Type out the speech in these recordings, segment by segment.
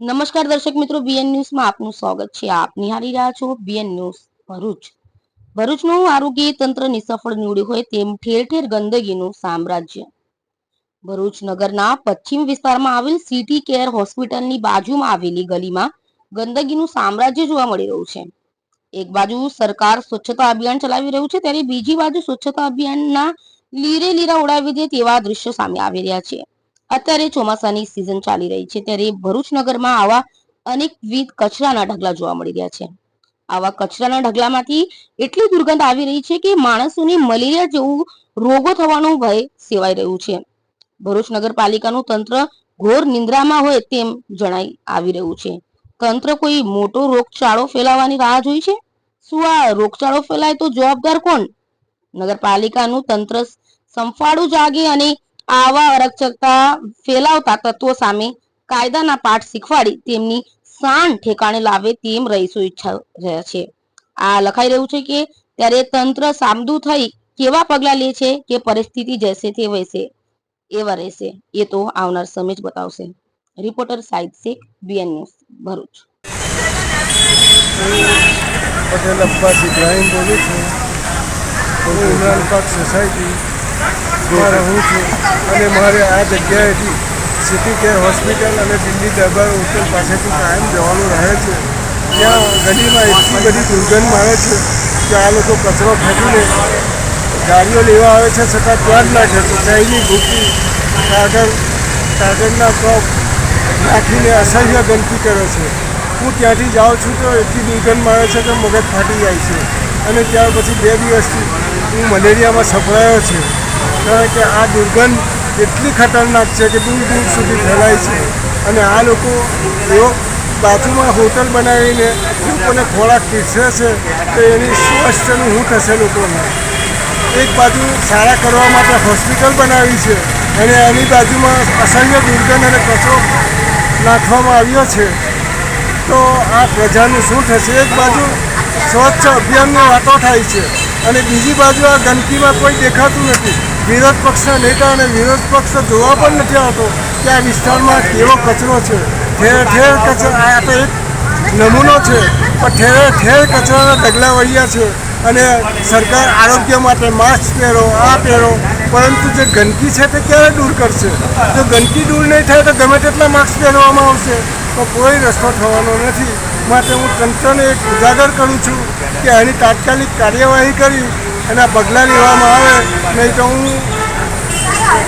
નમસ્કાર દર્શક મિત્રો બીએન ન્યૂઝમાં આપનું સ્વાગત છે. આપ નિહાળી રહ્યા છો બીએન ન્યૂઝ ભરૂચ. ભરૂચનું આરોગ્ય તંત્ર નિસફળ નીવડ્યું હોય તેમ ઠેર ઠેર ગંદકીનું સામ્રાજ્ય. ભરૂચ નગરના પશ્ચિમ વિસ્તારમાં આવેલ સિટી કેર હોસ્પિટલની બાજુમાં આવેલી ગલીમાં ગંદકીનું સામ્રાજ્ય જોવા મળી રહ્યું છે. એક બાજુ સરકાર સ્વચ્છતા અભિયાન ચલાવી રહ્યું છે, ત્યારે બીજી બાજુ સ્વચ્છતા અભિયાનના લીરે લીરા ઉડાવી દે તેવા દ્રશ્યો સામે આવી રહ્યા છે. અત્યારે ચોમાસાની સિઝન ચાલી રહી છે ત્યારે ભરૂચ નગરમાં આવા અનેકવિધ કચરાના ઢગલા જોવા મળી રહ્યા છે. આવા કચરાના ઢગલામાંથી એટલી દુર્ગંધ આવી રહી છે કે માણસોને મલેરિયા જેવું રોગો થવાનું ભય સેવાઈ રહ્યું છે. ભરૂચ નગરપાલિકાનું તંત્ર ઘોર નિંદ્રામાં હોય તેમ જણાઈ આવી રહ્યું છે. તંત્ર કોઈ મોટો રોગચાળો ફેલાવવાની રાહ જોઈ છે? શું આ રોગચાળો ફેલાય તો જવાબદાર કોણ? નગરપાલિકાનું તંત્ર સંફાળું જાગે અને આવા અરક્ષકતા ફેલાવતા તત્વો સામે કાયદાના પાઠ શીખવાડી તેમની શાન ઠેકાણે લાવે તેમ રહીશો ઈચ્છા રહ્યા છે. આ લખાઈ રહ્યું છે કે ત્યારે તંત્ર સામદું થઈ કેવા પગલા લે છે કે પરિસ્થિતિ જૈસે તે વૈસે એવા રહેશે. એ તો આવનાર સમય જ બતાવશે. Reporter Sahid Shaikh BN news Bharuch. Patel Abbas Ibrahim બોલું છું. હું ઇમરાન પાક સોસાયટી માં રહું છું અને મારે આ જગ્યાએથી સિટી કેર હોસ્પિટલ અને દિલ્હી દરબાર હોટલ પાસેથી કાયમ જવાનું રહે છે. ત્યાં ગલીમાં એટલી બધી દુર્ગંધ આવે છે કે આ લોકો કચરો ફેંકીને ગાડીઓ લેવા આવે છે છતાં ત્યાં જ નાખે છે ચાઈની ભૂકી, કાગળ, કાગળના કપ નાખીને અસહ્ય ગંદકી કરે છે. હું ત્યાંથી જાઉં છું તો એટલી દુર્ગંધ મારે છે કે મગજ ફાટી જાય છે. અને ત્યાર પછી બે દિવસથી હું મલેરિયામાં સફળાયો છે. કારણ કે આ દુર્ગંધ એટલી ખતરનાક છે કે દૂર દૂર સુધી ફેલાય છે. અને આ લોકો એવો બાજુમાં હોટલ બનાવીને લોકોને ખોરાક પીરસે છે તો એની શું થશે લોકોને. એક બાજુ સારા કરવા માટે હોસ્પિટલ બનાવી છે અને એની બાજુમાં અસહ્ય દુર્ગંધ અને કચરો નાખવામાં આવ્યો છે. તો આ પ્રજાનું શું થશે? એક બાજુ સ્વચ્છ અભિયાનની વાતો થાય છે અને બીજી બાજુ આ ગંદકીમાં કોઈ દેખાતું નથી. વિરોધ પક્ષના નેતા અને વિરોધ પક્ષ જોવા પણ નથી આવતો કે આ વિસ્તારમાં કેવો કચરો છે. ઠેર ઠેર કચરો, આ તો એક નમૂનો છે, પણ ઠેર ઠેર કચરાના ઢગલા વળ્યા છે અને સરકાર આરોગ્ય માટે માસ્ક પહેરો, આ પહેરો, પરંતુ જે ગંદકી છે તે ક્યારે દૂર કરશે? જો ગંદકી દૂર નહીં થાય તો ગમે તેટલા માસ્ક પહેરવામાં આવશે, તો કોઈ રસ્તો થવાનો નથી. માટે હું તંત્રને એક ઉજાગર કરું છું કે આની તાત્કાલિક કાર્યવાહી કરી એના પગલાં લેવામાં આવે, નહીં તો હું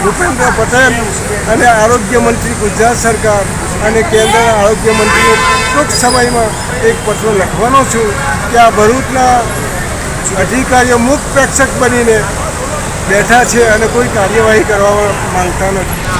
ભૂપેન્દ્ર પટેલ અને આરોગ્ય મંત્રી ગુજરાત સરકાર અને કેન્દ્રના આરોગ્ય મંત્રીએ ટૂંક સમયમાં એક પત્ર લખવાનો છું કે આ ભરૂચના અધિકારીઓ મુખ પ્રેક્ષક બનીને બેઠા છે અને કોઈ કાર્યવાહી કરવા માંગતા નથી.